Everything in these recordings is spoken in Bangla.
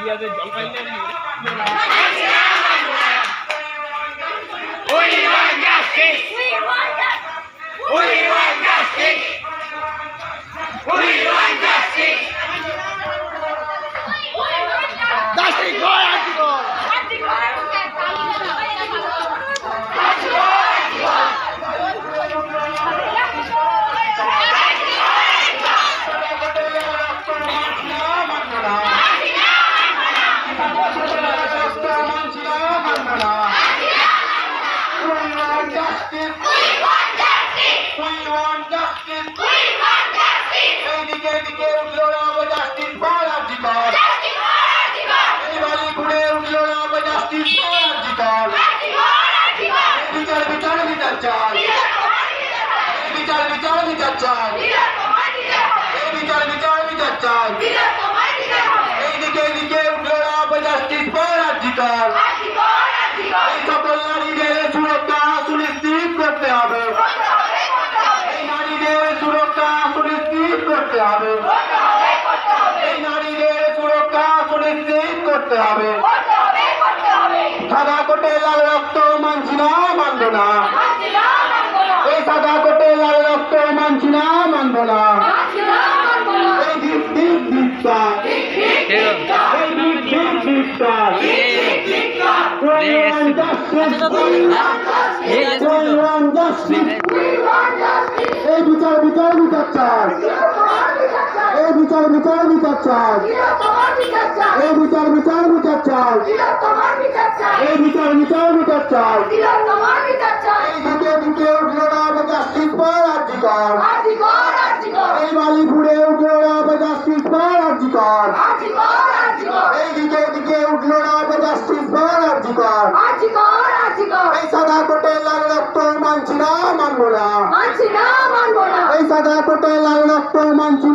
পেঁয়াজের জল খাইলে বিচার বিচার বিচার চাই বিচার বিচার বিচার চাই এই বিচার বিচার বিচার চাই এইদিকে এইদিকে উঠল না জাস্টিস ফর আর্জিকাল এই সকল নারীদের সুরক্ষা সুনিশ্চিত করতে হবে এই নারীদের সুরক্ষা সুনিশ্চিত করতে হবে এই নারীদের সুরক্ষা সুনিশ্চিত করতে হবে। সাদা কোটে লাল রক্ত মানছি না মানবো না। এই সাদা কোটে লাল রক্ত মানছি না মানবো না। এই দিক দিক দিকটা। এই দিক দিক দিকটা। We want justice. We want justice. এই বিচার বিচার বিচার চাই। এই বিচার বিচার বিচার চাই। এই বিচার বিচার বিচার চাই। এই বিচার বিচার বিচার চাই। এই দিকে দিকে উঠল না জাস্টিস ফর আর্জিকর এই বালিপুরে উঠল না জাস্টিস ফর আর্জিকর এই দিকে দিকে উঠল না জাস্টিস ফর আর্জিকর এই সাদা কোটে লাল রক্ত মানছি না মানবো না। মানছি না মানবো না। এই সাদা কোটে লাল রক্ত মানছি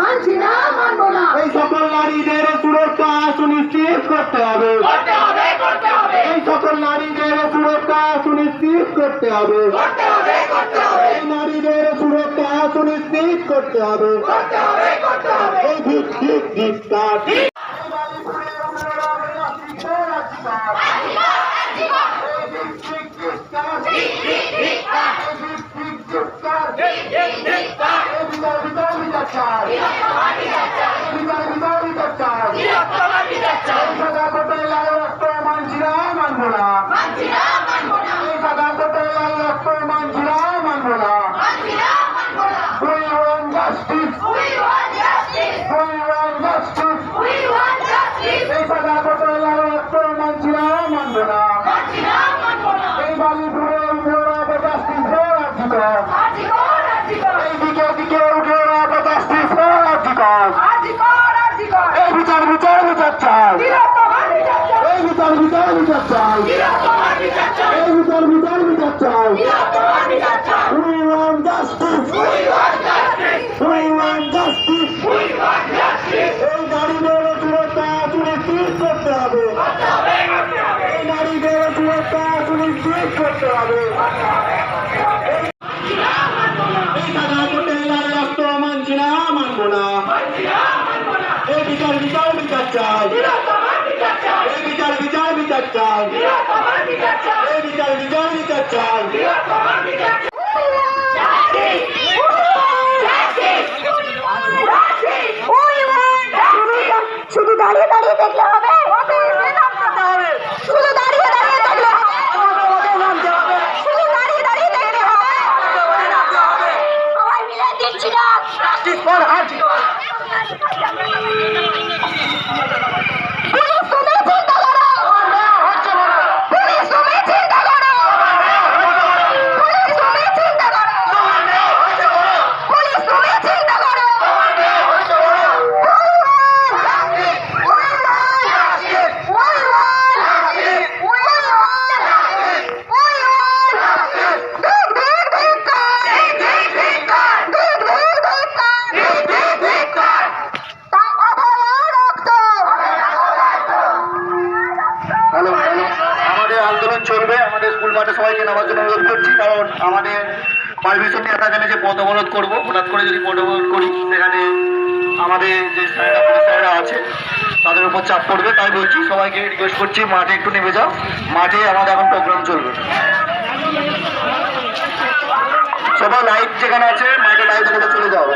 মানছি না মানবো না এই সকল নারীদের সুরক্ষা সুনিশ্চিত করতে হবে এই সকল নারীদের সুরক্ষা সুনিশ্চিত করতে হবে করতে হবে করতে এই নারীদের সুরক্ষা সুনিশ্চিত করতে হবে করতে হবে করতে হবে এই ভিক মানছি না এই সাদা কোটে লাল রক্ত মানছি না মানবো না মানছি না মানবো না We want justice. We want justice We want justice. We want justice এই সাদা কোটে লাল রক্ত মানছি না মানবো না মানছি না মানবো না এই বালিপুরে উঠল না জাস্টিস ফর আর্জিকর আজি কর আজি কর এই দিকে দিকে উঠল না জাস্টিস ফর আর্জিকর আজি কর আজি কর এই বিচার বিচার বিচার চাই তিলোত্তমার বিচার চাই এই বিচার বিচার বিচার চাই তিলোত্তমার বিচার বিচার বিচার চাই। We want justice. We want justice এই নারীদের সুরক্ষা সুনিশ্চিত করতে হবে। এই নারীদের সুরক্ষা সুনিশ্চিত করতে হবে। এই বিচার বিচার বিচার চাই। এই বিচার বিচার বিচার চাই তিলোত্তমার বিচার চাই এই বিচার বিচার বিচার চাই তিলোত্তমার বিচার চাই Justice! Justice! Justice! We want justice! শুধু দাঁড়িয়ে দাঁড়িয়ে দেখলে হবে। শুধু দাঁড়িয়ে দাঁড়িয়ে দেখলে হবে। শুধু দাঁড়িয়ে দাঁড়িয়ে দেখলে হবে। সবাই মিলে দিচ্ছি না। পুলিশ তুমি চিন্তা করো পুলিশ তুমি চিন্তা করো পুলিশ তুমি চিন্তা করো পুলিশ তুমি চিন্তা করো হ্যালো হ্যালো আমাদের আন্দোলন চলবে আমাদের স্কুল মাঠে সবাইকে নামার জন্য অনুরোধ করছি, কারণ আমাদের পারমিশন নিয়ে এখানে যে পথ অবরোধ করব, হঠাৎ করে যদি পথ অবরোধ করি, সেখানে আমাদের যে স্যারেরা আছে, তাদের উপর চাপ পড়বে। তাই বলছি, সবাইকে রিকোয়েস্ট করছি, মাঠে একটু নেমে যাও। মাঠে আমাদের এখন প্রোগ্রাম চলবে। সবাই লাইট যেখানে আছে, মাঠে লাইট চলে যাও।